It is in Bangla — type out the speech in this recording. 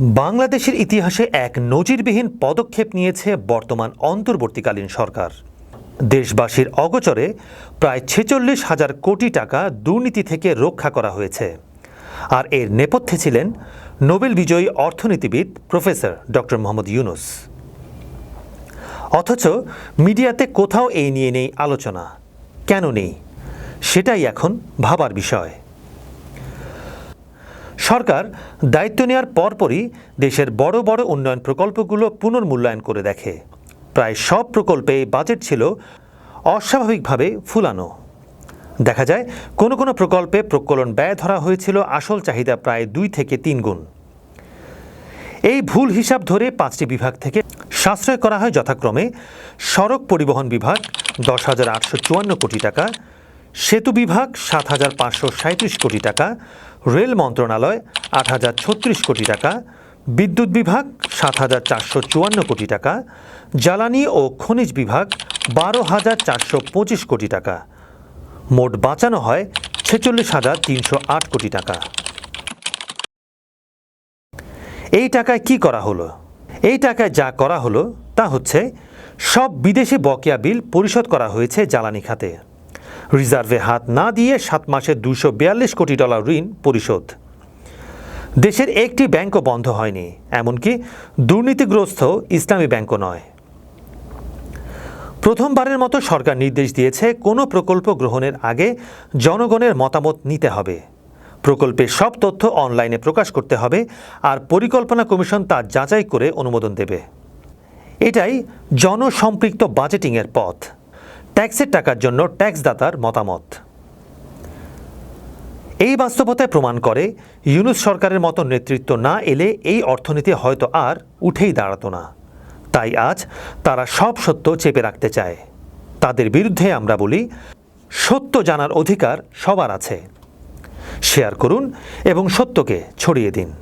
বাংলাদেশের ইতিহাসে এক নজিরবিহীন পদক্ষেপ নিয়েছে বর্তমান অন্তর্বর্তীকালীন সরকার। দেশবাসীর অগোচরে প্রায় ছেচল্লিশ হাজার কোটি টাকা দুর্নীতি থেকে রক্ষা করা হয়েছে। আর এর নেপথ্যে ছিলেন নোবেল বিজয়ী অর্থনীতিবিদ প্রফেসর ডক্টর মোহাম্মদ ইউনুস। অথচ মিডিয়াতে কোথাও এই নিয়ে নেই আলোচনা। কেন নেই? সেটাই এখন ভাবার বিষয়। সরকার দায়িত্ব নেওয়ার পরপরই দেশের বড় বড় উন্নয়ন প্রকল্পগুলো পুনর্মূল্যায়ন করে দেখে। প্রায় সব প্রকল্পে বাজেট ছিল অস্বাভাবিকভাবে ফুলানো। দেখা যায়, কোনো কোনো প্রকল্পে প্রকলন ব্যয় ধরা হয়েছিল আসল চাহিদা প্রায় দুই থেকে তিন গুণ। এই ভুল হিসাব ধরে পাঁচটি বিভাগ থেকে সাশ্রয় করা হয় যথাক্রমে সড়ক পরিবহন বিভাগ দশ হাজার আটশো চুয়ান্ন কোটি টাকা সেতু বিভাগ সাত হাজার পাঁচশো সাঁত্রিশ কোটি টাকা, রেল মন্ত্রণালয় আট হাজার ছত্রিশ কোটি টাকা, বিদ্যুৎ বিভাগ সাত হাজার চারশো চুয়ান্ন কোটি টাকা, জ্বালানি ও খনিজ বিভাগ বারো হাজার চারশো পঁচিশ কোটি টাকা। মোট বাঁচানো হয় ছেচল্লিশ হাজার তিনশো আট কোটি টাকা। এই টাকায় কি করা হলো? এই টাকায় যা করা হলো তা হচ্ছে সব বিদেশি বকেয়া বিল পরিশোধ করা হয়েছে জ্বালানি খাতে। রিজার্ভে হাত না দিয়ে সাত মাসে দুশো বিয়াল্লিশ কোটি ডলার ঋণ পরিশোধ। দেশের একটি ব্যাংকও বন্ধ হয়নি, এমনকি দুর্নীতিগ্রস্ত ইসলামী ব্যাংকও নয়। প্রথমবারের মতো সরকার নির্দেশ দিয়েছে কোনো প্রকল্প গ্রহণের আগে জনগণের মতামত নিতে হবে। প্রকল্পের সব তথ্য অনলাইনে প্রকাশ করতে হবে আর পরিকল্পনা কমিশন তা যাচাই করে অনুমোদন দেবে। এটাই জনসম্পৃক্ত বাজেটিংয়ের পথ। ট্যাক্সের টাকার জন্য ট্যাক্সদাতার মতামত। এই বাস্তবতায় প্রমাণ করে, ইউনুস সরকারের মতো নেতৃত্ব না এলে এই অর্থনীতি হয়তো আর উঠেই দাঁড়াতো না। তাই আজ তারা সব সত্য চেপে রাখতে চায়। তাদের বিরুদ্ধে আমরা বলি, সত্য জানার অধিকার সবার আছে। শেয়ার করুন এবং সত্যকে ছড়িয়ে দিন।